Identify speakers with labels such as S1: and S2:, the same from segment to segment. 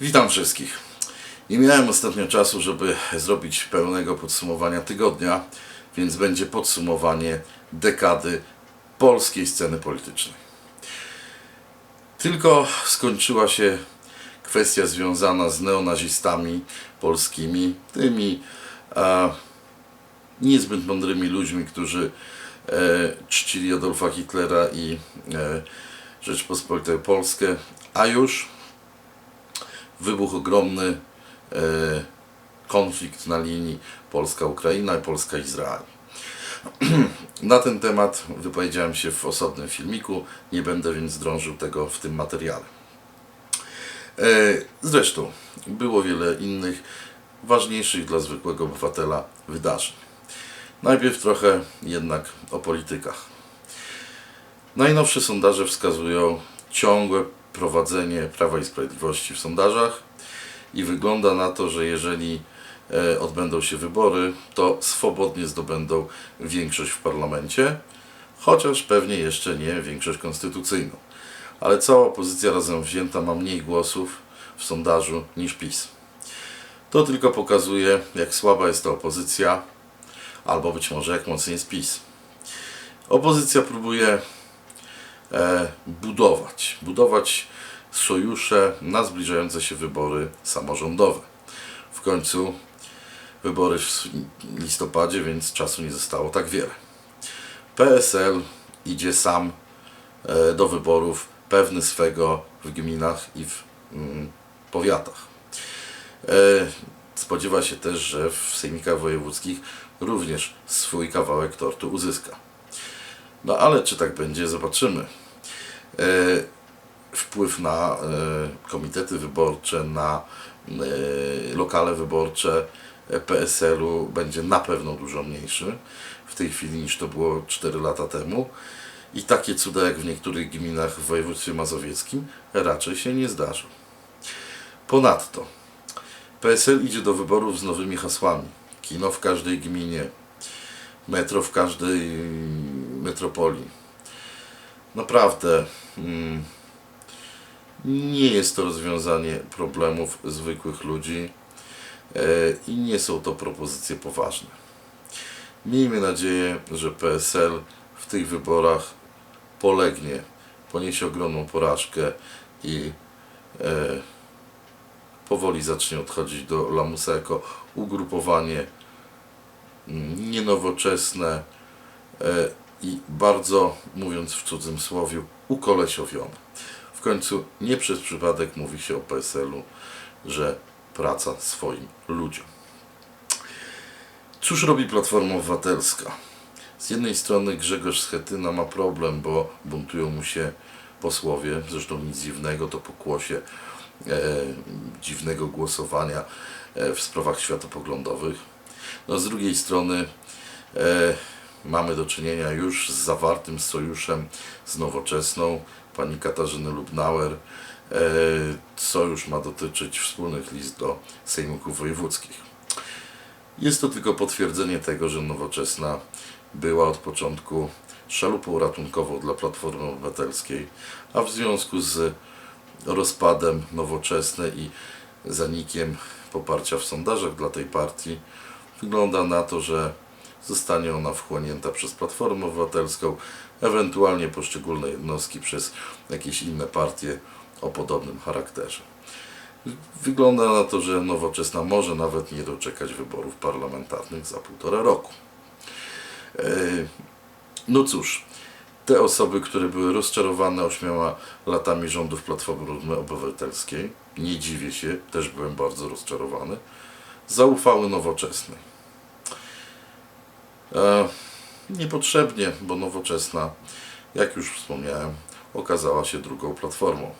S1: Witam wszystkich. Nie miałem ostatnio czasu, żeby zrobić pełnego podsumowania tygodnia, więc będzie podsumowanie dekady polskiej sceny politycznej. Tylko skończyła się kwestia związana z neonazistami polskimi, tymi e, niezbyt mądrymi ludźmi, którzy e, czcili Adolfa Hitlera i e, Rzeczpospolitą Polskę, a już wybuchł ogromny e, konflikt na linii Polska-Ukraina i Polska-Izrael. Na ten temat wypowiedziałem się w osobnym filmiku, nie będę więc drążył tego w tym materiale. E, Zresztą było wiele innych ważniejszych dla zwykłego obywatela wydarzeń. Najpierw trochę jednak o politykach. Najnowsze sondaże wskazują ciągłe prowadzenie Prawa i Sprawiedliwości w sondażach i wygląda na to, że jeżeli e, odbędą się wybory, to swobodnie zdobędą większość w parlamencie, chociaż pewnie jeszcze nie większość konstytucyjną. Ale cała opozycja razem wzięta ma mniej głosów w sondażu niż PiS. To tylko pokazuje, jak słaba jest ta opozycja, albo być może jak mocny jest PiS. Opozycja próbuje budować, budować sojusze na zbliżające się wybory samorządowe. W końcu wybory w listopadzie, więc czasu nie zostało tak wiele. PSL idzie sam e, do wyborów, pewny swego w gminach i w mm, powiatach. E, spodziewa się też, że w sejmikach wojewódzkich również swój kawałek tortu uzyska. No ale czy tak będzie, zobaczymy. E, wpływ na e, komitety wyborcze, na e, lokale wyborcze PSL-u będzie na pewno dużo mniejszy w tej chwili niż to było 4 lata temu. I takie cuda jak w niektórych gminach w województwie mazowieckim raczej się nie zdarzą. Ponadto PSL idzie do wyborów z nowymi hasłami. Kino w każdej gminie, metro w każdej metropolii. Naprawdę mm, nie jest to rozwiązanie problemów zwykłych ludzi e, i nie są to propozycje poważne. Miejmy nadzieję, że PSL w tych wyborach polegnie, poniesie ogromną porażkę i e, powoli zacznie odchodzić do lamusa jako ugrupowanie mm, nienowoczesne e, i bardzo, mówiąc w cudzym słowie, ukolesiowione. W końcu nie przez przypadek mówi się o PSL-u, że praca swoim ludziom. Cóż robi Platforma Obywatelska? Z jednej strony Grzegorz Schetyna ma problem, bo buntują mu się posłowie, zresztą nic dziwnego, to pokłosie e, dziwnego głosowania e, w sprawach światopoglądowych. No, z drugiej strony e, mamy do czynienia już z zawartym sojuszem z nowoczesną, pani Katarzyny Lubnauer. E, sojusz ma dotyczyć wspólnych list do sejmików wojewódzkich. Jest to tylko potwierdzenie tego, że nowoczesna była od początku szalupą ratunkową dla Platformy Obywatelskiej, a w związku z rozpadem nowoczesnej i zanikiem poparcia w sondażach dla tej partii, wygląda na to, że zostanie ona wchłonięta przez Platformę Obywatelską, ewentualnie poszczególne jednostki przez jakieś inne partie o podobnym charakterze. Wygląda na to, że nowoczesna może nawet nie doczekać wyborów parlamentarnych za półtora roku. E, No cóż, te osoby, które były rozczarowane ośmioma latami rządów Platformy Obywatelskiej, nie dziwię się, też byłem bardzo rozczarowany, zaufały nowoczesnej. E, niepotrzebnie, bo nowoczesna, jak już wspomniałem, okazała się drugą platformą.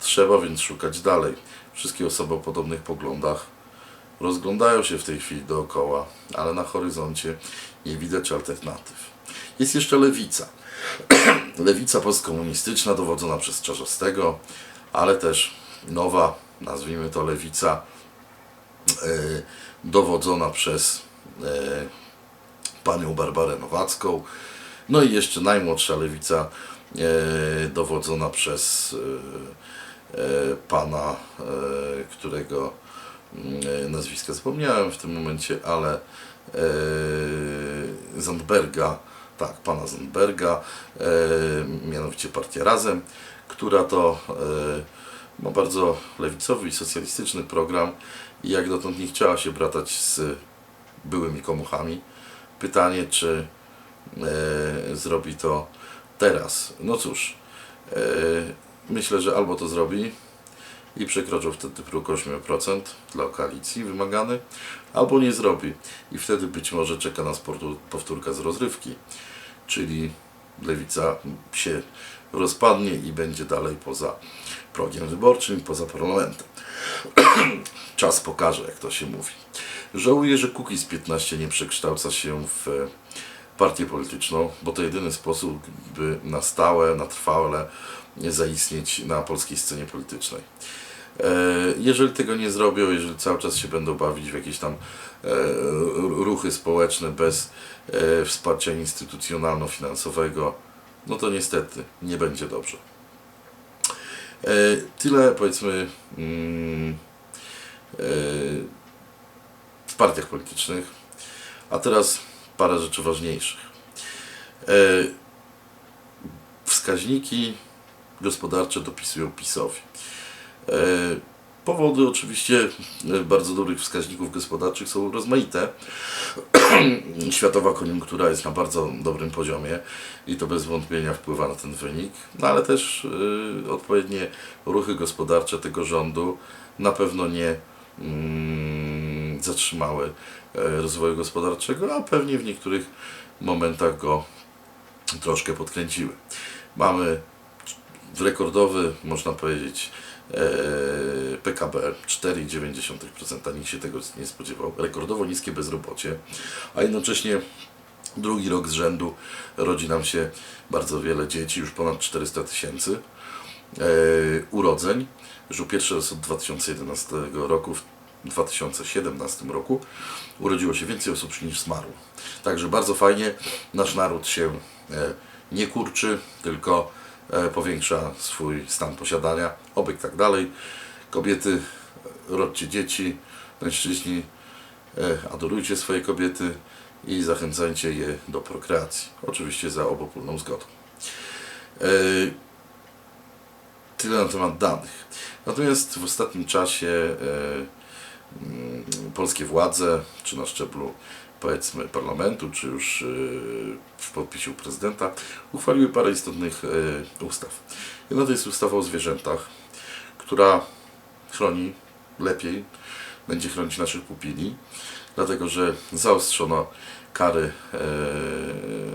S1: Trzeba więc szukać dalej. Wszystkie osoby o podobnych poglądach rozglądają się w tej chwili dookoła, ale na horyzoncie nie widać alternatyw. Jest jeszcze lewica. lewica postkomunistyczna dowodzona przez Czarzastego, ale też nowa, nazwijmy to lewica, e, dowodzona przez e, panią Barbarę Nowacką. No i jeszcze najmłodsza lewica e, dowodzona przez e, e, pana, e, którego mm, nazwiska zapomniałem w tym momencie, ale e, Zandberga, tak, pana Zandberga, e, mianowicie Partia Razem, która to e, ma bardzo lewicowy i socjalistyczny program i jak dotąd nie chciała się bratać z byłymi komuchami. Pytanie, czy e, zrobi to teraz. No cóż, e, myślę, że albo to zrobi i przekroczył wtedy próg 8% dla koalicji wymagany, albo nie zrobi i wtedy być może czeka nas powtórka z rozrywki, czyli lewica się rozpadnie i będzie dalej poza progiem wyborczym, poza parlamentem. Czas pokaże, jak to się mówi. Żałuję, że Kukiz 15 nie przekształca się w e, partię polityczną, bo to jedyny sposób, by na stałe, na trwale nie zaistnieć na polskiej scenie politycznej. E, Jeżeli tego nie zrobią, jeżeli cały czas się będą bawić w jakieś tam e, ruchy społeczne bez wsparcia instytucjonalno-finansowego, no to niestety nie będzie dobrze. Tyle powiedzmy mm, partiach politycznych, a teraz parę rzeczy ważniejszych. E, Wskaźniki gospodarcze dopisują PiSowi. E, Powody oczywiście e, bardzo dobrych wskaźników gospodarczych są rozmaite. Światowa koniunktura jest na bardzo dobrym poziomie i to bez wątpienia wpływa na ten wynik, no ale też e, odpowiednie ruchy gospodarcze tego rządu na pewno nie mm, zatrzymały e, rozwoju gospodarczego, a pewnie w niektórych momentach go troszkę podkręciły. Mamy rekordowy, można powiedzieć, e, PKB 4,9%. Nikt się tego nie spodziewał. Rekordowo niskie bezrobocie, a jednocześnie drugi rok z rzędu rodzi nam się bardzo wiele dzieci, już ponad 400 tysięcy e, urodzeń. Już pierwszy raz od 2011 roku, 2017 roku urodziło się więcej osób niż zmarło. Także bardzo fajnie, nasz naród się e, nie kurczy, tylko e, powiększa swój stan posiadania, obyk tak dalej. Kobiety, rodźcie dzieci, mężczyźni, e, adorujcie swoje kobiety i zachęcajcie je do prokreacji. Oczywiście za obopólną zgodą. E, Tyle na temat danych. Natomiast w ostatnim czasie e, polskie władze, czy na szczeblu powiedzmy parlamentu, czy już e, w podpisie u prezydenta, uchwaliły parę istotnych e, ustaw. Jedna to jest ustawa o zwierzętach, która chroni lepiej, będzie chronić naszych pupili, dlatego że zaostrzono kary e,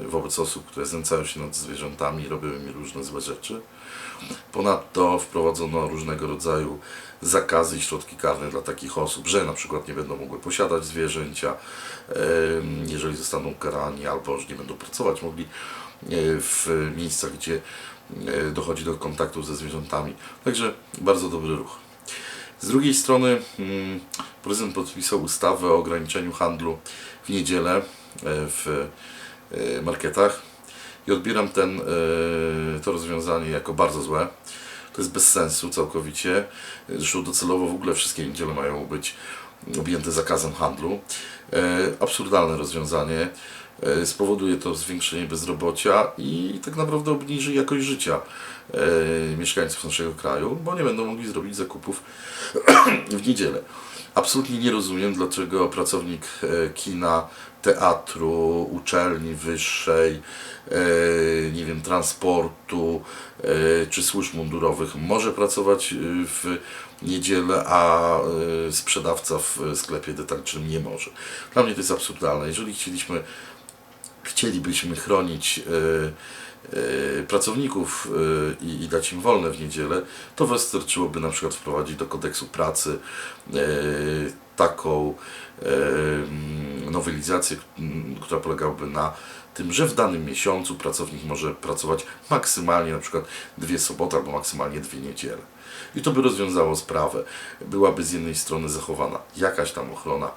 S1: wobec osób, które znęcają się nad zwierzętami i robią im różne złe rzeczy. Ponadto wprowadzono różnego rodzaju zakazy i środki karne dla takich osób, że na przykład nie będą mogły posiadać zwierzęcia, jeżeli zostaną karani, albo że nie będą pracować mogli e, w miejscach, gdzie e, dochodzi do kontaktu ze zwierzętami. Także bardzo dobry ruch. Z drugiej strony mm, prezydent podpisał ustawę o ograniczeniu handlu w niedzielę e, w marketach i odbieram ten, to rozwiązanie jako bardzo złe. To jest bez sensu całkowicie. Zresztą docelowo w ogóle wszystkie niedziele mają być objęte zakazem handlu. E, Absurdalne rozwiązanie. E, Spowoduje to zwiększenie bezrobocia i tak naprawdę obniży jakość życia e, mieszkańców naszego kraju, bo nie będą mogli zrobić zakupów w niedzielę. Absolutnie nie rozumiem, dlaczego pracownik e, kina, teatru, uczelni wyższej, nie wiem, transportu czy służb mundurowych może pracować w niedzielę, a sprzedawca w sklepie detalicznym nie może. Dla mnie to jest absurdalne. Jeżeli chcieliśmy chcielibyśmy chronić e, e, pracowników e, i, dać im wolne w niedzielę, to wystarczyłoby na przykład wprowadzić do kodeksu pracy taką nowelizację, która polegałaby na tym, że w danym miesiącu pracownik może pracować maksymalnie na przykład dwie soboty albo maksymalnie dwie niedziele. I to by rozwiązało sprawę. Byłaby z jednej strony zachowana jakaś tam ochrona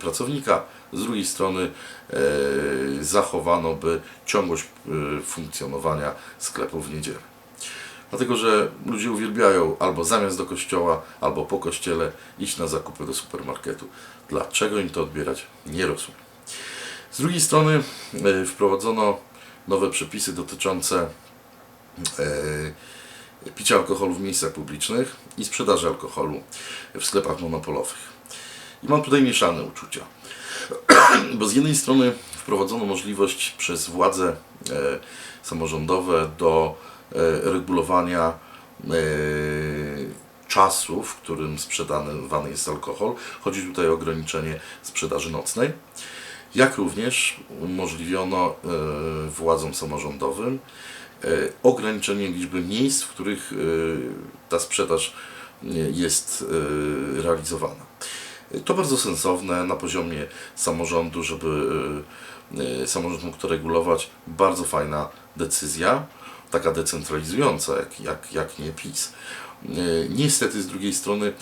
S1: pracownika, z drugiej strony e, zachowano by ciągłość e, funkcjonowania sklepów w niedzielę. Dlatego, że ludzie uwielbiają albo zamiast do kościoła, albo po kościele iść na zakupy do supermarketu. Dlaczego im to odbierać? Nie rozumiem. Z drugiej strony e, wprowadzono nowe przepisy dotyczące e, picia alkoholu w miejscach publicznych i sprzedaży alkoholu w sklepach monopolowych. I mam tutaj mieszane uczucia. Bo z jednej strony wprowadzono możliwość przez władze e, samorządowe do e, regulowania e, czasu, w którym sprzedawany jest alkohol. Chodzi tutaj o ograniczenie sprzedaży nocnej. Jak również umożliwiono władzom samorządowym ograniczenie liczby miejsc, w których ta sprzedaż jest realizowana. To bardzo sensowne na poziomie samorządu, żeby e, e, samorząd mógł to regulować. Bardzo fajna decyzja, taka decentralizująca, jak, jak, jak nie PiS. E, Niestety z drugiej strony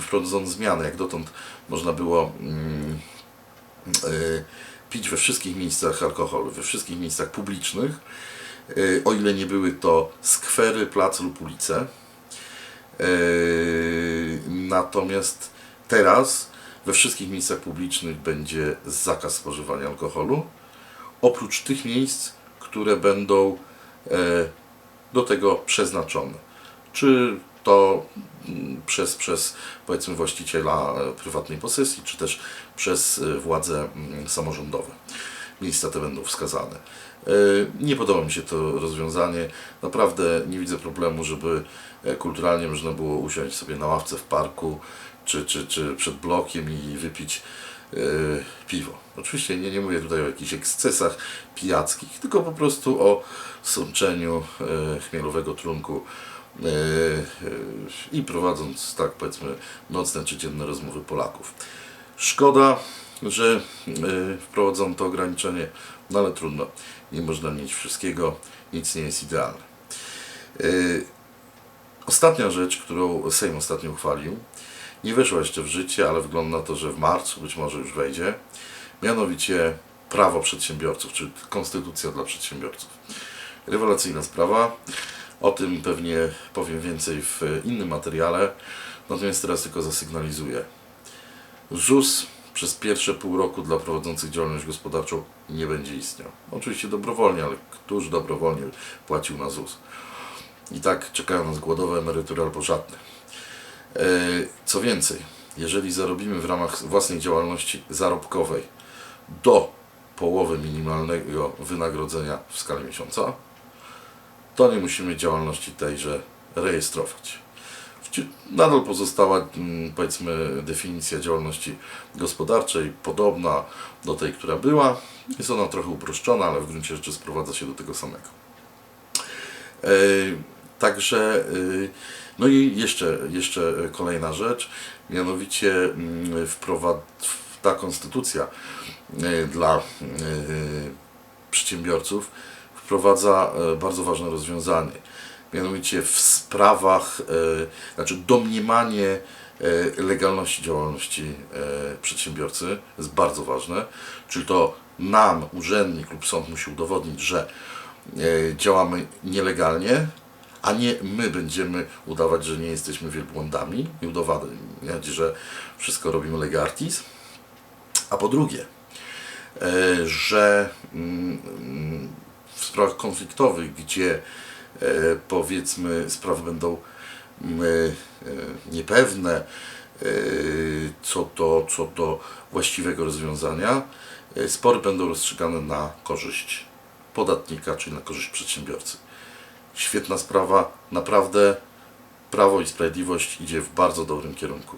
S1: wprowadzono zmiany. Jak dotąd można było mm, pić we wszystkich miejscach alkoholu, we wszystkich miejscach publicznych, o ile nie były to skwery, plac lub ulice. Natomiast teraz we wszystkich miejscach publicznych będzie zakaz spożywania alkoholu, oprócz tych miejsc, które będą e, do tego przeznaczone. Czy to mm, przez, przez powiedzmy właściciela prywatnej posesji, czy też przez e, władze mm, samorządowe. Miejsca te będą wskazane. E, Nie podoba mi się to rozwiązanie. Naprawdę nie widzę problemu, żeby kulturalnie można było usiąść sobie na ławce w parku, czy, czy, czy przed blokiem i wypić e, piwo. Oczywiście nie, nie mówię tutaj o jakichś ekscesach pijackich, tylko po prostu o sączeniu e, chmielowego trunku e, e, i prowadząc, tak powiedzmy, nocne czy dzienne rozmowy Polaków. Szkoda, że e, wprowadzono to ograniczenie, no ale trudno, nie można mieć wszystkiego, nic nie jest idealne. E, Ostatnia rzecz, którą Sejm ostatnio uchwalił, nie weszła jeszcze w życie, ale wygląda na to, że w marcu być może już wejdzie, mianowicie prawo przedsiębiorców, czy konstytucja dla przedsiębiorców. Rewelacyjna sprawa, o tym pewnie powiem więcej w innym materiale, natomiast teraz tylko zasygnalizuję. ZUS przez pierwsze pół roku dla prowadzących działalność gospodarczą nie będzie istniał. Oczywiście dobrowolnie, ale któż dobrowolnie płacił na ZUS? I tak czekają nas głodowe emerytury albo żadne. E, Co więcej, jeżeli zarobimy w ramach własnej działalności zarobkowej do połowy minimalnego wynagrodzenia w skali miesiąca, to nie musimy działalności tejże rejestrować. Nadal pozostała, mm, powiedzmy, definicja działalności gospodarczej, podobna do tej, która była. Jest ona trochę uproszczona, ale w gruncie rzeczy sprowadza się do tego samego. Także, y, no i jeszcze, jeszcze kolejna rzecz, mianowicie mm, ta konstytucja y, dla y, przedsiębiorców wprowadza e, bardzo ważne rozwiązanie. Mianowicie w sprawach, e, znaczy domniemanie e, legalności działalności przedsiębiorcy jest bardzo ważne. Czyli to nam, urzędnik lub sąd musi udowodnić, że działamy nielegalnie, a nie my będziemy udawać, że nie jesteśmy wielbłądami i udowadniać, że wszystko robimy lega artis. A po drugie, e, że mm, w sprawach konfliktowych, gdzie e, powiedzmy sprawy będą mm, e, niepewne co do, co do właściwego rozwiązania, spory będą rozstrzygane na korzyść podatnika, czyli na korzyść przedsiębiorcy. Świetna sprawa, naprawdę Prawo i Sprawiedliwość idzie w bardzo dobrym kierunku.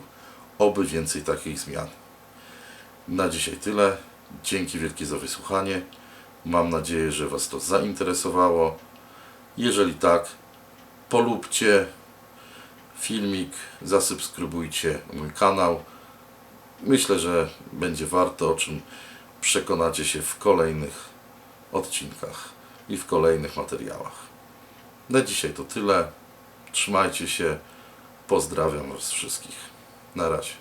S1: Oby więcej takich zmian. Na dzisiaj tyle. Dzięki wielkie za wysłuchanie. Mam nadzieję, że Was to zainteresowało. Jeżeli tak, polubcie filmik, zasubskrybujcie mój kanał. Myślę, że będzie warto, o czym przekonacie się w kolejnych odcinkach i w kolejnych materiałach. Na dzisiaj to tyle. Trzymajcie się. Pozdrawiam Was wszystkich. Na razie.